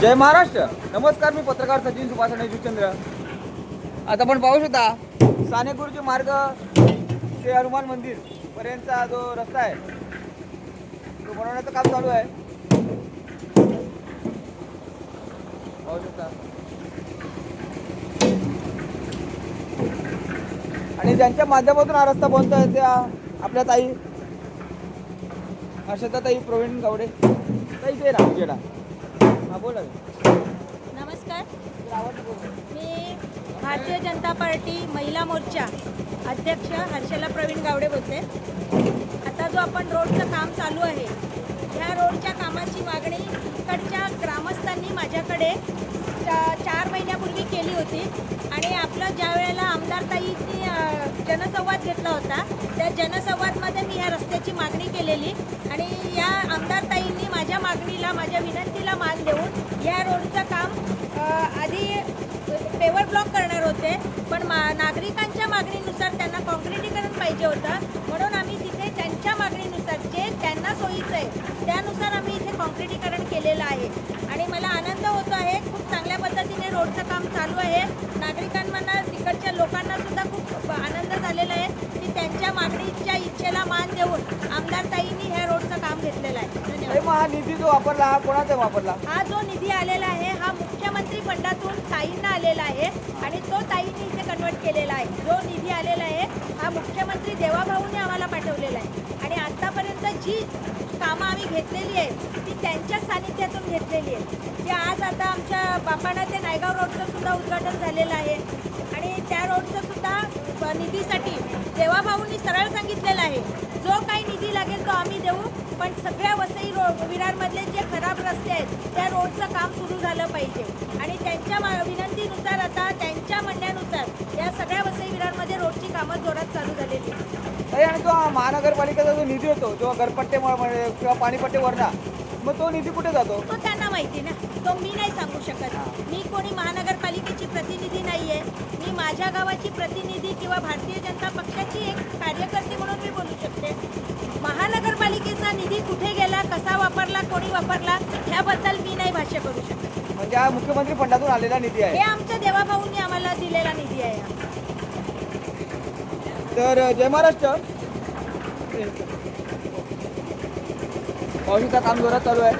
जय महाराष्ट्र. नमस्कार मी पत्रकार सचिन सुभाष जुचंद्र. आता आपण पाहू शकता सानेगुरुजी मार्ग ते हनुमान मंदिर पर्यंतचा जो रस्ता आहे तो बनवण्याचं काम चालू आहे. पाहू शकता. आणि ज्यांच्या माध्यमातून हा रस्ता बनतोय त्या आपल्या ताई हर्षदा ताई प्रवीण गावडे. ताई ते ना जेडा. हा बोला नमस्कार. मी भारतीय जनता पार्टी महिला मोर्चा अध्यक्ष हर्षला प्रवीण गावडे बोलते. आता जो आपण रोडचं काम चालू आहे ह्या रोडच्या कामाची मागणी इकडच्या ग्रामस्थांनी माझ्याकडे चा- चार महिन्यापूर्वी केली होती. आणि आपलं ज्या वेळेला आमदार ताईंनी जनसंवाद घेतला होता. त्या जनसंवादमध्ये मी या रस्त्याची मागणी केलेली आणि या आमदार ताईंनी माझ्या मागणीला माझ्या विनंतीला मान देऊन या रोडचं काम आधी पेवर ब्लॉक करणार होते. पण मा नागरिकांच्या मागणीनुसार त्यांना कॉन्क्रिटीकरण पाहिजे होतं. म्हणून आम्ही तिथे त्यांच्या मागणीनुसार जे त्यांना सोयीचं आहे त्यानुसार आम्ही इथे कॉन्क्रिटीकरण केलेलं आहे. आणि मला आनंद होतो आहे खूप चांगल्या पद्धतीने रोडचं काम चालू आहे. नागरिकांना इच्छेला मान देऊन आमदार ताईंनी ह्या रोडचं काम घेतलेलं आहे. धन्यवाद. मग हा निधी जो वापरला हा कोणाचा वापरला? हा जो निधी आलेला आहे हा मुख्यमंत्री फंडातून ताईंना आलेला आहे आणि तो ताईंनी इथे कन्वर्ट केलेला आहे. जो निधी आलेला आहे हा मुख्यमंत्री देवाभाऊने आम्हाला पाठवलेला आहे. आणि आतापर्यंत जी कामं आम्ही घेतलेली आहेत ती त्यांच्या सानिध्यातून घेतलेली आहेत. जे आज आता आमच्या बापाणा ते नायगाव रोडचं सुद्धा उद्घाटन झालेलं आहे. आणि त्या रोडचं सुद्धा अ, निधीसाठी देवाभाऊंनी सरळ सांगितलेलं आहे जो काही निधी लागेल तो आम्ही देऊ पण सगळ्या वसई रो विरारमधले जे खराब रस्ते आहेत त्या रोडचं काम सुरू झालं पाहिजे. आणि त्यांच्या मा- विनंतीनुसार आता त्यांच्या म्हणण्यानुसार या सगळ्या वसई विरारमध्ये रोडची कामं जोरात चालू झालेली आणि तो महानगरपालिकेचा जो निधी होतो जो घरपट्टे म्हणजे किंवा पाणीपट्टे वरना मग तो निधी कुठे जातो? तो त्यांना माहिती ना. तो मी नाही सांगू शकत. मी कोणी महानगरपालिकेची प्रतिनिधी नाही आहे माझ्या गावाची प्रतिनिधी किंवा भारतीय जनता पक्षाची एक कार्यकर्ती म्हणून मी बोलू शकते. महानगरपालिकेचा निधी कुठे गेला कसा वापरला कोणी वापरला ह्याबद्दल मी नाही भाष्य करू शकत. म्हणजे हा मुख्यमंत्री फंडातून आलेला निधी हे आहे आमच्या देवाभाऊंनी आम्हाला दिलेला निधी आहे. हा. तर जय महाराष्ट्र. पावशीचं काम जोरात चालू आहे.